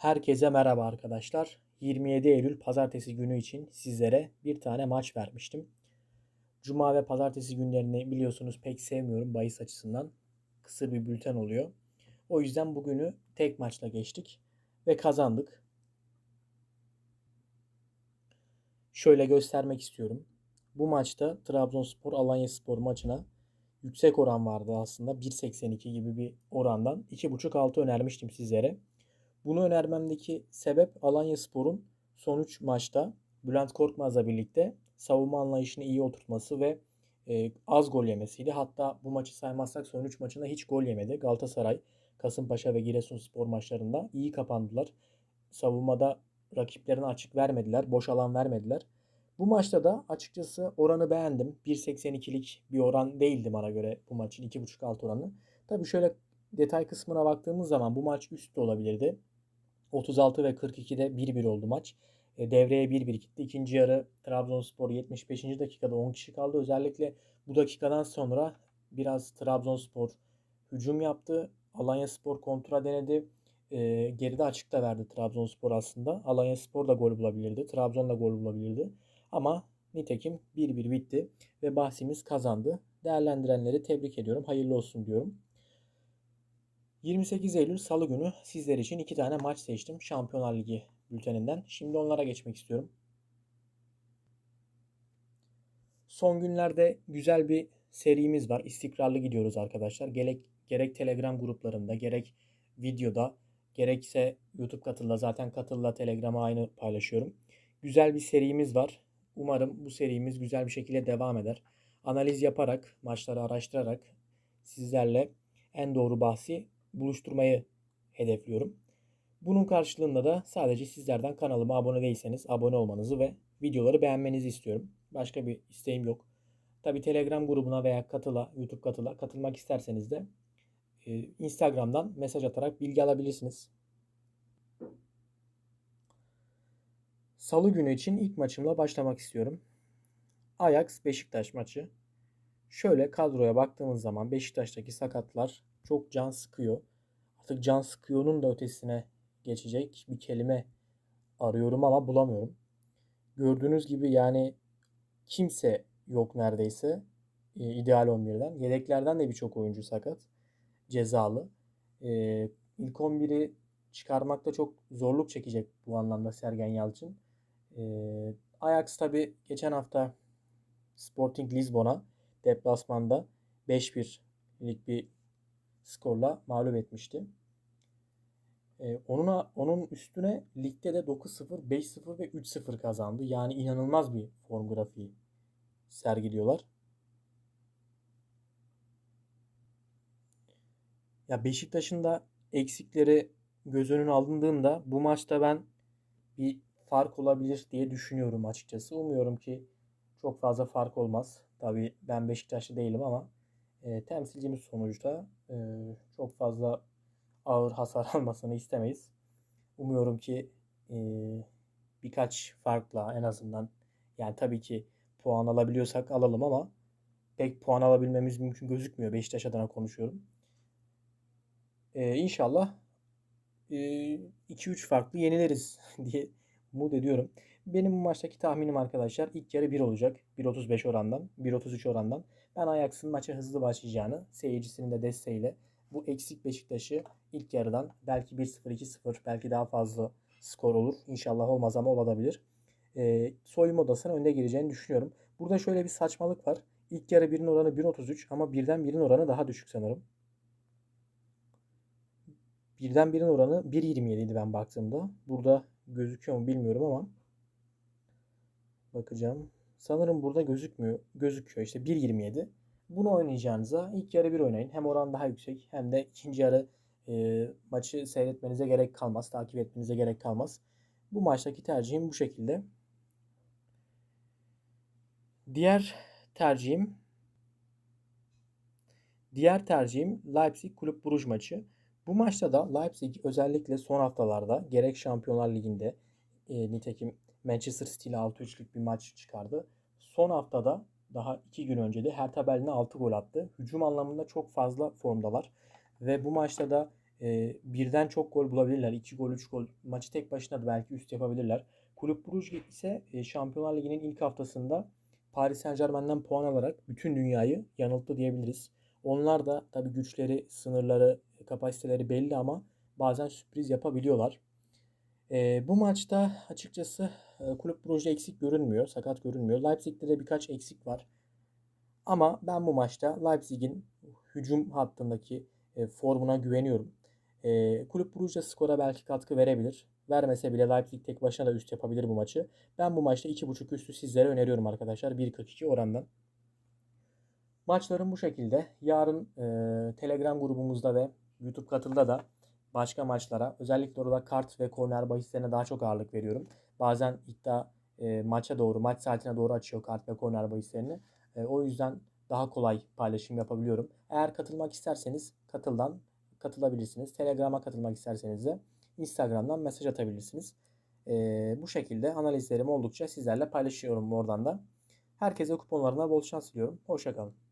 Herkese merhaba arkadaşlar. 27 Eylül pazartesi günü için sizlere bir tane maç vermiştim. Cuma ve pazartesi günlerini biliyorsunuz pek sevmiyorum bahis açısından. Kısır bir bülten oluyor. O yüzden bugünü tek maçla geçtik ve kazandık. Şöyle göstermek istiyorum. Bu maçta Trabzonspor Alanya Spor maçına yüksek oran vardı aslında. 1.82 gibi bir orandan 2.5 altı önermiştim sizlere. Bunu önermemdeki sebep Alanya Spor'un son 3 maçta Bülent Korkmaz'la birlikte savunma anlayışını iyi oturtması ve e, az gol yemesiydi. Hatta bu maçı saymazsak son 3 maçında hiç gol yemedi. Galatasaray, Kasımpaşa ve Giresunspor maçlarında iyi kapandılar. Savunmada rakiplerine açık vermediler, boş alan vermediler. Bu maçta da açıkçası oranı beğendim. 1.82'lik bir oran değildi bana göre bu maçın 2.5 alt oranı. Tabii şöyle detay kısmına baktığımız zaman bu maç üst olabilirdi. 36 ve 42'de 1-1 oldu maç. E, devreye 1-1 gitti. İkinci yarı Trabzonspor 75. dakikada 10 kişi kaldı. Özellikle bu dakikadan sonra biraz Trabzonspor hücum yaptı. Alanya Spor kontra denedi. E, geride açıkta verdi Trabzonspor aslında. Alanya Spor da gol bulabilirdi. Trabzon da gol bulabilirdi. Ama nitekim 1-1 bitti ve bahsimiz kazandı. Değerlendirenleri tebrik ediyorum. Hayırlı olsun diyorum. 28 Eylül Salı günü sizler için iki tane maç seçtim Şampiyonlar Ligi bülteninden. Şimdi onlara geçmek istiyorum. Son günlerde güzel bir serimiz var. İstikrarlı gidiyoruz arkadaşlar. Gerek, gerek Telegram gruplarında, gerek videoda, gerekse YouTube katılla zaten katılla Telegram'a aynı paylaşıyorum. Güzel bir serimiz var. Umarım bu serimiz güzel bir şekilde devam eder. Analiz yaparak, maçları araştırarak sizlerle en doğru bahsi buluşturmayı hedefliyorum. Bunun karşılığında da sadece sizlerden kanalıma abone değilseniz abone olmanızı ve videoları beğenmenizi istiyorum. Başka bir isteğim yok. Tabi Telegram grubuna veya katıla, YouTube katıla katılmak isterseniz de e, Instagram'dan mesaj atarak bilgi alabilirsiniz. Salı günü için ilk maçımla başlamak istiyorum. Ajax Beşiktaş maçı. Şöyle kadroya baktığımız zaman Beşiktaş'taki sakatlar çok can sıkıyor. Artık can sıkıyor'nun da ötesine geçecek bir kelime arıyorum ama bulamıyorum. Gördüğünüz gibi yani kimse yok neredeyse e, ideal 11'den. Yedeklerden de birçok oyuncu sakat. Cezalı. E, ilk 11'i çıkarmakta çok zorluk çekecek bu anlamda Sergen Yalçın. E, Ajax tabi geçen hafta Sporting Lisbon'a deplasmanda 5-1'lik bir skorla mağlup etmişti. Ee, onuna, onun üstüne ligde de 9-0, 5-0 ve 3-0 kazandı. Yani inanılmaz bir form grafiği sergiliyorlar. Ya Beşiktaş'ın da eksikleri göz önüne alındığında bu maçta ben bir fark olabilir diye düşünüyorum açıkçası. Umuyorum ki çok fazla fark olmaz. Tabii ben Beşiktaşlı değilim ama e, temsilcimiz sonuçta e, çok fazla ağır hasar almasını istemeyiz. Umuyorum ki e, birkaç farkla en azından yani tabii ki puan alabiliyorsak alalım ama pek puan alabilmemiz mümkün gözükmüyor. Beşiktaş adına konuşuyorum. E, inşallah e, 2-3 farklı yenileriz diye umut ediyorum. Benim bu maçtaki tahminim arkadaşlar ilk yarı 1 olacak. 1.35 orandan, 1.33 orandan. Ben Ajax'ın maça hızlı başlayacağını, seyircisinin de desteğiyle bu eksik Beşiktaş'ı ilk yarıdan belki 1-0, 2-0, belki daha fazla skor olur. İnşallah olmaz ama olabilir. E, soyunma odasına önde gireceğini düşünüyorum. Burada şöyle bir saçmalık var. İlk yarı birin oranı 1.33 ama birden birin oranı daha düşük sanırım. Birden birin oranı 1.27 idi ben baktığımda. Burada gözüküyor mu bilmiyorum ama bakacağım. Sanırım burada gözükmüyor. Gözüküyor işte 1.27. Bunu oynayacağınıza ilk yarı bir oynayın. Hem oran daha yüksek hem de ikinci yarı e, maçı seyretmenize gerek kalmaz. Takip etmenize gerek kalmaz. Bu maçtaki tercihim bu şekilde. Diğer tercihim Diğer tercihim Leipzig Kulüp Bruges maçı. Bu maçta da Leipzig özellikle son haftalarda gerek Şampiyonlar Ligi'nde e, nitekim Manchester City ile 6-3'lük bir maç çıkardı. Son haftada daha 2 gün önce de Hertha Berlin'e 6 gol attı. Hücum anlamında çok fazla formdalar. Ve bu maçta da e, birden çok gol bulabilirler. 2 gol, 3 gol. Maçı tek başına da belki üst yapabilirler. Kulüp Brugge ise e, Şampiyonlar Ligi'nin ilk haftasında Paris Saint-Germain'den puan alarak bütün dünyayı yanılttı diyebiliriz. Onlar da tabii güçleri, sınırları, kapasiteleri belli ama bazen sürpriz yapabiliyorlar. E, bu maçta açıkçası Kulüp Brugge eksik görünmüyor, sakat görünmüyor. Leipzig'te de birkaç eksik var. Ama ben bu maçta Leipzig'in hücum hattındaki e, formuna güveniyorum. E, Kulüp Brugge skora belki katkı verebilir. Vermese bile Leipzig tek başına da üst yapabilir bu maçı. Ben bu maçta 2.5 üstü sizlere öneriyorum arkadaşlar. 1.42 orandan. Maçlarım bu şekilde. Yarın e, Telegram grubumuzda ve YouTube katılda da başka maçlara özellikle orada kart ve korner bahislerine daha çok ağırlık veriyorum. Bazen iddia e, maça doğru, maç saatine doğru açıyor kart ve korner bahislerini. E, o yüzden daha kolay paylaşım yapabiliyorum. Eğer katılmak isterseniz katıldan katılabilirsiniz. Telegram'a katılmak isterseniz de Instagram'dan mesaj atabilirsiniz. E, bu şekilde analizlerim oldukça sizlerle paylaşıyorum oradan da. Herkese kuponlarına bol şans diliyorum. Hoşçakalın.